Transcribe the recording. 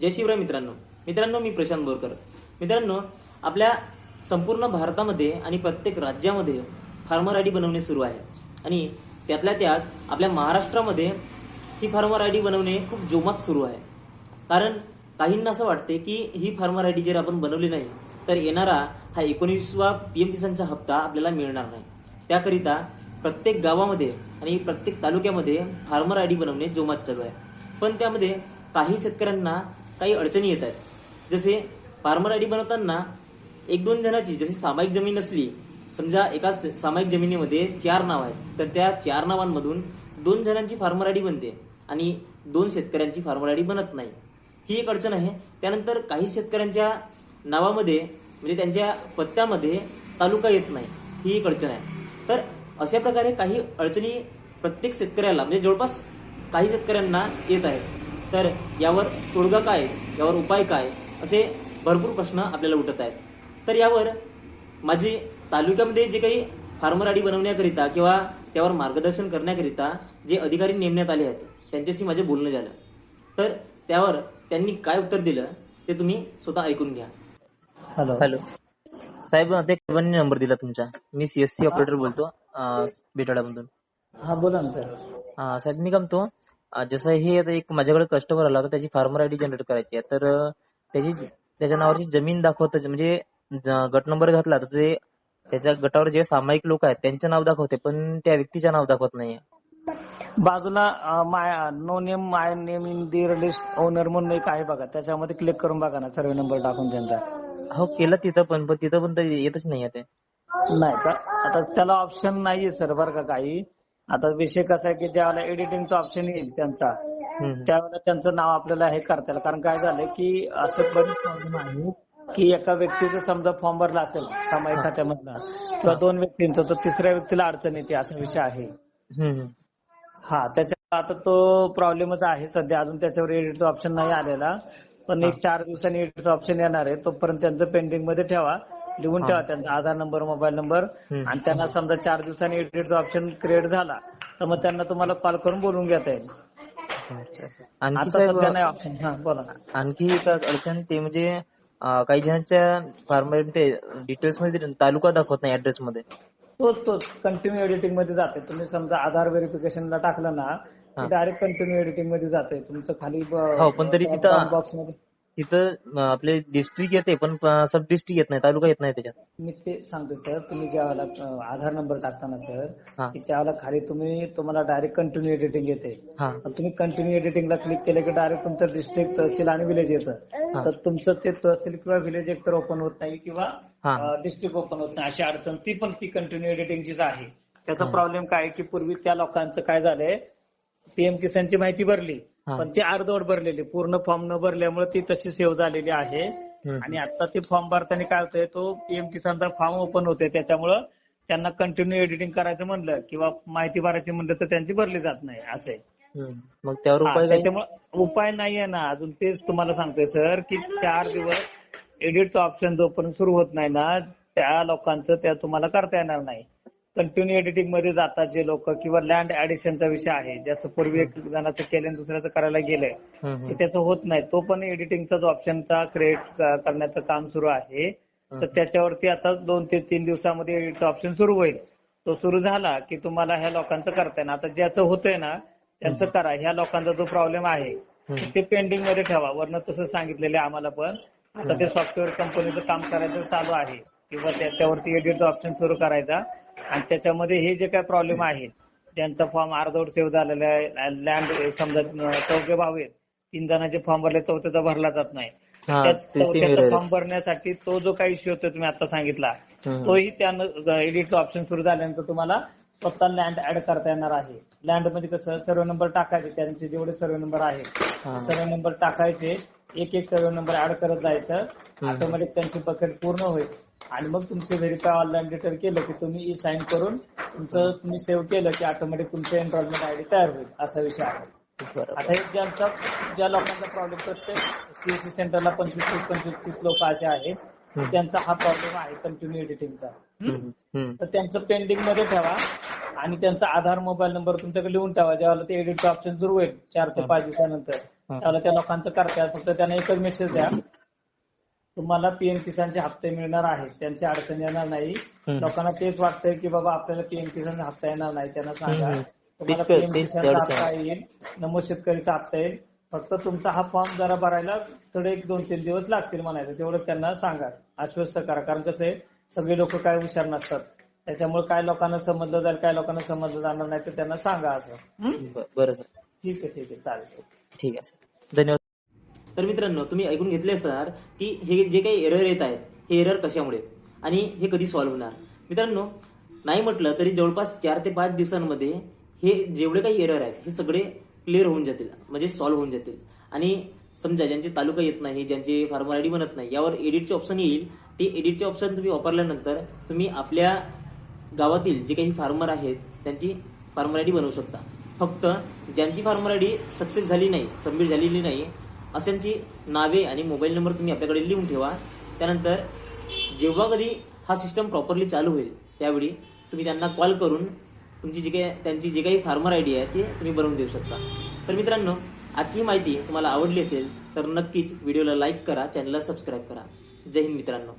जय शिवराय मित्रांनो. मित्रांनो मी प्रशांत बोरकर. मित्रांनो आपल्या संपूर्ण भारतामध्ये आणि प्रत्येक राज्यामध्ये फार्मर आय डी बनवणे सुरू आहे. आणि त्यातल्या त्यात आपल्या महाराष्ट्रामध्ये ही फार्मर आय डी बनवणे खूप जोमात सुरू आहे. कारण काहींना असं वाटते की ही फार्मर आय डी जर आपण बनवली नाही तर येणारा हा एकोणीसवा पी एम किसानचा हप्ता आपल्याला मिळणार नाही. त्याकरिता प्रत्येक गावामध्ये आणि प्रत्येक तालुक्यामध्ये फार्मर आय डी बनवणे जोमात चालू आहे. पण त्यामध्ये काही शेतकऱ्यांना काही अडचणी येत आहेत. जसे फार्मर आय डी बनवताना एक दोन जणाची जशी सामायिक जमीन असली समजा एकाच सामायिक जमिनीमध्ये चार नाव आहेत तर त्या चार नावांमधून दोन जणांची फार्मर आय डी बनते आणि दोन शेतकऱ्यांची फार्मर आय डी बनत नाही. ही एक अडचण आहे. त्यानंतर काही शेतकऱ्यांच्या नावामध्ये म्हणजे त्यांच्या पत्त्यामध्ये तालुका येत नाही. ही एक अडचण आहे. तर अशा प्रकारे काही अडचणी प्रत्येक शेतकऱ्याला म्हणजे जवळपास काही शेतकऱ्यांना येत आहेत. तर यावर तोडगा काय यावर उपाय काय असे भरपूर प्रश्न आपल्याला उठत आहेत. तर यावर माझे तालुक्यामध्ये जे काही फार्मर आडी बनवण्याकरिता किंवा त्यावर मार्गदर्शन करण्याकरिता जे अधिकारी नेमण्यात आले आहेत त्यांच्याशी माझे बोलणं झालं. तर त्यावर त्यांनी काय उत्तर दिलं ते तुम्ही स्वतः ऐकून घ्या. हॅलो. हॅलो. साहेब ते कंपनी नंबर दिला तुमचा. मी सीएससी ऑपरेटर बोलतो बेटाडामधून हा बोला ना साहेब मी काय म्हणतो जसं हे आता एक माझ्याकडे कस्टमर आला होता त्याची फार्मर आयडी जनरेट करायची आहे. तर त्याची त्याच्या नावाची जमीन दाखवत म्हणजे गट नंबर घातला तर ते त्याच्या गटावर जे सामायिक लोक आहेत त्यांचं नाव दाखवते पण त्या व्यक्तीचं नाव दाखवत नाहीये बाजूला my no name my name in the list owner म्हणून एक आहे बघा. त्याच्यामध्ये क्लिक करून बघा ना सर्वे नंबर टाकून त्यांचा. हो केलं तिथं पण पण तिथं पण येतच नाहीये ते. नाही का आता त्याला ऑप्शन नाहीये सर बरं का काही. आता विषय कसा आहे की ज्यावेळेला एडिटिंगचा ऑप्शन येईल त्यांचा. त्यावेळेला त्यांचं नाव आपल्याला हे करता येईल. कारण काय झालंय की असं बरीच प्रॉब्लेम आहे की एका व्यक्तीचं समजा फॉर्म भरला असेल सामायिक खात्यामधला किंवा दोन व्यक्तींचा तर तिसऱ्या व्यक्तीला अडचण येते असा विषय आहे. हा त्याच्या आता तो प्रॉब्लेमच आहे सध्या. अजून त्याच्यावर एडिटचा ऑप्शन नाही आलेला. पण एक चार दिवसांनी एडिटचा ऑप्शन येणार आहे. तोपर्यंत त्यांचं पेंडिंगमध्ये ठेवा. लिहून ठेवा त्यांचा आधार नंबर मोबाईल नंबर. आणि त्यांना समजा चार दिवसांनी एडिटचा ऑप्शन क्रिएट झाला तर मग त्यांना तुम्हाला कॉल करून बोलून घेता येईल. आणखी ऑप्शन हा बोला ना. आणखी एक अडचण ते म्हणजे काही जणांच्या फार्मर ते डिटेल्समध्ये तालुका दाखवत नाही ऍड्रेस मध्ये. तोच तोच. कंटिन्यू एडिटिंगमध्ये जाते. तुम्ही समजा आधार व्हेरिफिकेशनला टाकलं ना. डायरेक्ट कंटिन्यू एडिटिंगमध्ये जाते. तुमचं खाली हो, पण तरी तिथं- बॉक्समध्ये. तिथं आपले डिस्ट्रिक्ट येते पण सब डिस्ट्रिक्ट येत नाही तालुका येत नाही त्याच्यात मी ते सांगतो सर तुम्ही ज्या वेळेला अं, आधार नंबर टाकताना सर हा की त्यावेळेला खाली तुम्ही तुम्हाला डायरेक्ट कंटिन्यू एडिटिंग येते हा आणि तुम्ही कंटिन्यू एडिटिंगला क्लिक केलं की डायरेक्ट तुमचं डिस्ट्रिक्ट तहसील आणि विलेज येतं. तर तुमचं ते तहसील किंवा विलेज एकतर ओपन होत नाही किंवा हा. डिस्ट्रिक्ट ओपन होत नाही अशी अडचण ती पण ती कंटिन्यू एडिटिंगचीच आहे त्याचा हा. प्रॉब्लेम काय आहे की पूर्वी त्या लोकांचं काय झालंय पीएम किसानची माहिती भरली. पण ती अर्धवट भरलेली पूर्ण फॉर्म न भरल्यामुळे ती तशी सेव्ह झालेली आहे. आणि आता ते फॉर्म भरताना काय होतंय तो पीएम किसानचा फॉर्म ओपन होतोय. त्याच्यामुळं त्यांना कंटिन्यू एडिटिंग करायचं म्हणलं किंवा माहिती भरायची म्हणलं तर त्यांची भरली जात नाही असं आहे. मग त्यावर उपाय त्याच्यामुळे उपाय नाहीये ना. अजून तेच तुम्हाला सांगतोय सर की चार दिवस एडिटचा ऑप्शन जोपर्यंत सुरू होत नाही ना त्या लोकांचं त्या तुम्हाला करता येणार नाही. कंटिन्यू एडिटिंगमध्ये जातात जे लोक किंवा लँड ऍडिशनचा विषय आहे ज्याचं पूर्वी एक जणाचं केलं आणि दुसऱ्याचं करायला गेलंय ते. त्याचं होत नाही. तो पण एडिटिंगचाच ऑप्शनचा क्रिएट करण्याचं काम सुरू आहे. तर त्याच्यावरती आता दोन ते तीन दिवसामध्ये एडिटचा ऑप्शन सुरू होईल. तो सुरू झाला की तुम्हाला ह्या लोकांचं करता येणार आता ज्याचं होतंय ना त्यांचं करा. ह्या लोकांचा जो प्रॉब्लेम आहे. ते पेंडिंगमध्ये ठेवा. वरनं तसं सांगितलेलं आम्हाला पण. आता ते सॉफ्टवेअर कंपनीचं काम करायचं चालू आहे. किंवा त्याच्यावरती एडिटचा ऑप्शन सुरू करायचा. आणि त्याच्यामध्ये हे जे काय प्रॉब्लेम आहेत ज्यांचा फॉर्म अर्धवट सेव्ह झालेला आहे लँड समजा चौघे भाऊ आहेत तीन जणांचे फॉर्म भरले चौथ्याचा भरला जात नाही चौथ्याचा फॉर्म. भरण्यासाठी तो जो काही इश्यू होतो तुम्ही आता सांगितला. तोही त्यानं एडिटचा ऑप्शन सुरू झाल्यानंतर तुम्हाला स्वतः लँड ऍड करता येणार आहे लँडमध्ये कसं सर्व नंबर टाकायचे त्यांचे जेवढे सर्व नंबर आहेत. सर्व नंबर टाकायचे एक एक सर्व नंबर ऍड करत जायचं. ऑटोमॅटिक त्यांची बकेट पूर्ण होईल. आणि मग तुमचे व्हेरीफाय ऑनलाईन डिटेल केलं की तुम्ही ई साईन करून तुमचं तुम्ही सेव्ह केलं की ऑटोमॅटिक तुमचं एनरोलमेंट आयडी तयार होईल. असा विषय आहे. आता हे ज्यांचा ज्या लोकांचा प्रॉब्लेम प्रत्येक सीएससी सेंटरला पंचवीस तीस पंचवीस तीस लोक असे आहेत. त्यांचा हा प्रॉब्लेम आहे कंटिन्यू एडिटिंगचा. तर त्यांचं पेंडिंगमध्ये ठेवा. आणि त्यांचा आधार मोबाईल नंबर तुमच्याकडे लिहून ठेवा. ज्यावेळेला ते एडिटचं ऑप्शन सुरू होईल चार ते पाच दिवसानंतर. त्यावेळेला त्या लोकांचं करतात फक्त त्यांना एकच मेसेज द्या. तुम्हाला पीएम किसानचे हप्ते मिळणार आहेत. त्यांची अडचण येणार नाही. लोकांना तेच वाटतंय की बाबा आपल्याला पीएम किसानचा हप्ता येणार नाही. त्यांना सांगा. तुम्हाला पीएम किसानचा. हप्ता येईल. नमो शेतकरीचा हप्ता येईल. फक्त तुमचा हा फॉर्म जरा भरायला थोडे एक दोन तीन दिवस लागतील म्हणायचं. तेवढं त्यांना सांगा. आश्वस्त करा. कारण कसं आहे सगळे लोक काय हुशार नसतात. त्याच्यामुळे काय लोकांना समजलं जाईल काय लोकांना समजलं जाणार नाही तर त्यांना सांगा असं. बरं सर. ठीक आहे ठीक आहे. चालेल. ठीक आहे धन्यवाद. तर मित्रांनो तुम्ही ऐकून घेतले सर की हे जे काही एरर येत आहेत हे एरर कशामुळे? आणि हे कधी सॉल्व्ह होणार? मित्रांनो नाही म्हटलं तरी जवळपास चार ते पाच दिवसांमध्ये हे जेवढे काही एरर आहेत हे सगळे क्लिअर होऊन जातील म्हणजे सॉल्व्ह होऊन जातील. आणि समजा ज्यांचे तालुका येत नाही ज्यांचे फार्मर आय डी बनत नाही यावर एडिटचे ऑप्शन येईल. ते एडिटचे ऑप्शन तुम्ही वापरल्यानंतर तुम्ही आपल्या गावातील जे काही फार्मर आहेत त्यांची फार्मर आय डी बनवू शकता. फक्त ज्यांची फार्मर आय डी सक्सेस झाली नाही सबमिट झालेली नाही अशांची नावे आणि मोबाईल नंबर तुम्ही आपल्याकडे लिहून ठेवा. त्यानंतर जेव्हा कधी हा सिस्टम प्रॉपरली चालू होईल त्यावेळी तुम्ही त्यांना कॉल करून तुमची जी काही त्यांची जी काही फार्मर आय डी आहे ती तुम्ही बनवून देऊ शकता. तर मित्रांनो आजची माहिती तुम्हाला आवडली असेल तर नक्कीच व्हिडिओला लाईक करा चॅनलला सबस्क्राईब करा. जय हिंद मित्रांनो.